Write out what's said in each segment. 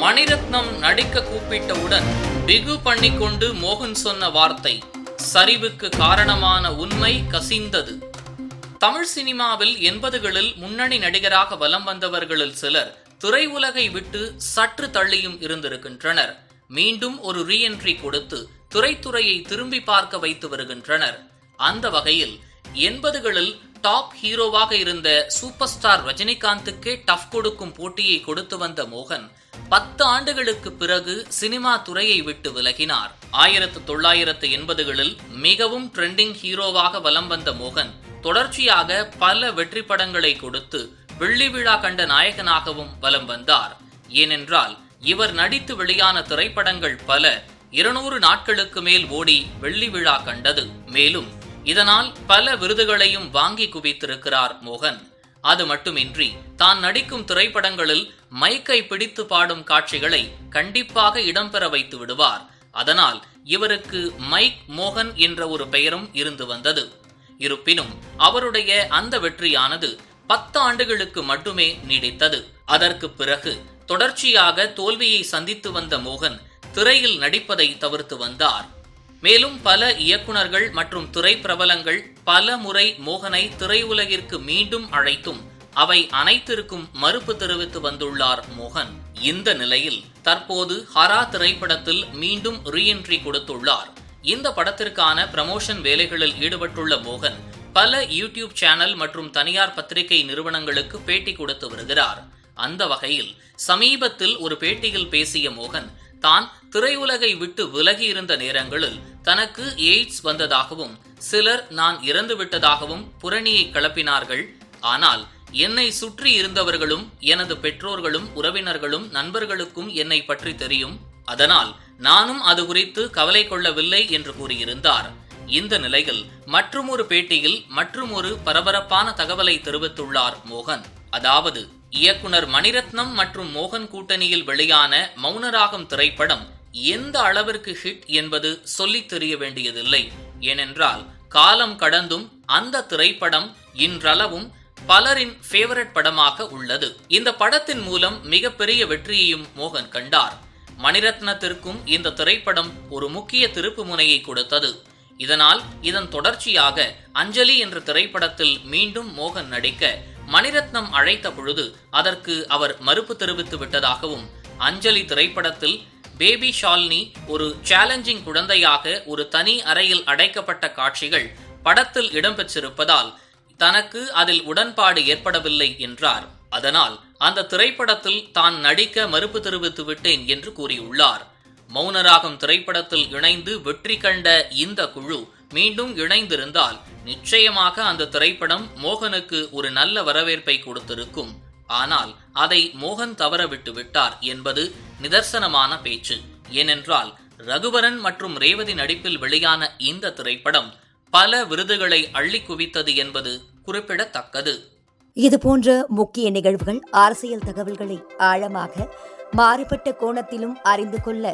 மணிரத்னம் நடிக்க கூப்பிட்டவுடன் பிகு பண்ணிக்கொண்டு மோகன் சொன்ன வார்த்தை சரிவுக்கு காரணமான உண்மை கசிந்தது. தமிழ் சினிமாவில் எண்பதுகளில் முன்னணி நடிகராக வலம் வந்தவர்களில் சிலர் திரையுலகை விட்டு சற்று தள்ளியும் இருந்திருக்கின்றனர். மீண்டும் ஒரு ரீஎன்ட்ரி கொடுத்து துறைத்துறையை திரும்பி பார்க்க வைத்து வருகின்றனர். அந்த வகையில் எண்பதுகளில் டாப் ஹீரோவாக இருந்த சூப்பர் ஸ்டார் ரஜினிகாந்துக்கே டஃப் கொடுக்கும் போட்டியை கொடுத்து வந்த மோகன் பத்து ஆண்டுகளுக்கு பிறகு சினிமா துறையை விட்டு விலகினார். ஆயிரத்து தொள்ளாயிரத்து எண்பதுகளில் மிகவும் ட்ரெண்டிங் ஹீரோவாக வலம் வந்த மோகன் தொடர்ச்சியாக பல வெற்றி படங்களை கொடுத்து வெள்ளி விழா கண்ட நாயகனாகவும் வலம் வந்தார். ஏனென்றால் இவர் நடித்து வெளியான திரைப்படங்கள் பல இருநூறு நாட்களுக்கு மேல் ஓடி வெள்ளி விழா கண்டது. மேலும் இதனால் பல விருதுகளையும் வாங்கி குவித்திருக்கிறார் மோகன். அது மட்டுமின்றி தான் நடிக்கும் திரைப்படங்களில் மைக்கை பிடித்து பாடும் காட்சிகளை கண்டிப்பாக இடம்பெற வைத்து விடுவார். அதனால் இவருக்கு மைக் மோகன் என்ற ஒரு பெயரும் இருந்து வந்தது. இருப்பினும் அவருடைய அந்த வெற்றியானது பத்து ஆண்டுகளுக்கு மட்டுமே நீடித்தது. அதற்கு பிறகு தொடர்ச்சியாக தோல்வியை சந்தித்து வந்த மோகன் திரையில் நடிப்பதை தவிர்த்து வந்தார். மேலும் பல இயக்குனர்கள் மற்றும் திரை பிரபலங்கள் பல முறை மோகனை திரையுலகிற்கு மீண்டும் அழைத்தும் அவை அனைத்திற்கும் மறுப்பு தெரிவித்து வந்துள்ளார் மோகன். இந்த நிலையில் தற்போது ஹரா திரைப்படத்தில் மீண்டும் ரீஎன்ட்ரி கொடுத்துள்ளார். இந்த படத்திற்கான பிரமோஷன் வேலைகளில் ஈடுபட்டுள்ள மோகன் பல யூடியூப் சேனல் மற்றும் தனியார் பத்திரிகை நிறுவனங்களுக்கு பேட்டி கொடுத்து வருகிறார். அந்த வகையில் சமீபத்தில் ஒரு பேட்டியில் பேசிய மோகன் தான் திரையுலகை விட்டு விலகி இருந்த நேரங்களில் தனக்கு எய்ட்ஸ் வந்ததாகவும் சிலர் நான் இறந்து விட்டதாகவும் புரணியை கிளப்பினார்கள். ஆனால் என்னை சுற்றி இருந்தவர்களும் எனது பெற்றோர்களும் உறவினர்களும் நண்பர்களுக்கும் என்னை பற்றி தெரியும். அதனால் நானும் அது குறித்து கவலை கொள்ளவில்லை என்று கூறியிருந்தார். இந்த நிலையில் மற்றுமொரு பேட்டியில் மற்றுமொரு பரபரப்பான தகவலை தெரிவித்துள்ளார் மோகன். அதாவது இயக்குனர் மணிரத்னம் மற்றும் மோகன் கூட்டணியில் வெளியான மௌனராகம் திரைப்படம் எந்த அளவிற்கு ஹிட் என்பது சொல்லித் தெரிய வேண்டியதில்லை. ஏனென்றால் காலம் கடந்தும் அந்த திரைப்படம் இன்றளவும் பலரின் ஃபேவரட் படமாக உள்ளது. இந்த படத்தின் மூலம் மிகப்பெரிய வெற்றியையும் மோகன் கண்டார். மணிரத்னத்திற்கும் இந்த திரைப்படம் ஒரு முக்கிய திருப்பு முனையை கொடுத்தது. இதனால் இதன் தொடர்ச்சியாக அஞ்சலி என்ற திரைப்படத்தில் மீண்டும் மோகன் நடிக்க மணிரத்னம் அழைத்த பொழுது அதற்கு அவர் மறுப்பு தெரிவித்து விட்டதாகவும் அஞ்சலி திரைப்படத்தில் பேபி ஷால்னி ஒரு சேலஞ்சிங் குழந்தையாக ஒரு தனி அறையில் அடைக்கப்பட்ட காட்சிகள் படத்தில் இடம்பெற்றிருப்பதால் தனக்கு அதில் உடன்பாடு ஏற்படவில்லை என்றார். அதனால் அந்த திரைப்படத்தில் தான் நடிக்க மறுப்பு தெரிவித்து விட்டேன் என்று கூறியுள்ளார். மௌனராகம் திரைப்படத்தில் இணைந்து வெற்றி கண்ட இந்த குழு மீண்டும் இணைந்திருந்தால் நிச்சயமாக அந்த திரைப்படம் மோகனுக்கு ஒரு நல்ல வரவேற்பை கொடுத்திருக்கும். ஆனால் அதை மோகன் தவற விட்டு விட்டார் என்பது நிதர்சனமான பேச்சு. ஏனென்றால் ரகுவரன் மற்றும் ரேவதி நடிப்பில் வெளியான இந்த திரைப்படம் பல விருதுகளை அள்ளி குவித்தது என்பது குறிப்பிடத்தக்கது. இது போன்ற முக்கிய நிகழ்வுகள் அரசியல் தகவல்களை ஆழமாக மாறுபட்ட கோணத்திலும் அறிந்து கொள்ள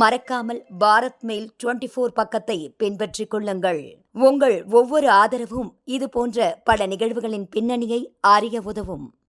மறக்காமல் பாரத் மெயில் டுவெண்டி ஃபோர் பக்கத்தை பின்பற்றிக் கொள்ளுங்கள். உங்கள் ஒவ்வொரு ஆதரவும் இது போன்ற பல நிகழ்வுகளின் பின்னணியை அறிய உதவும்.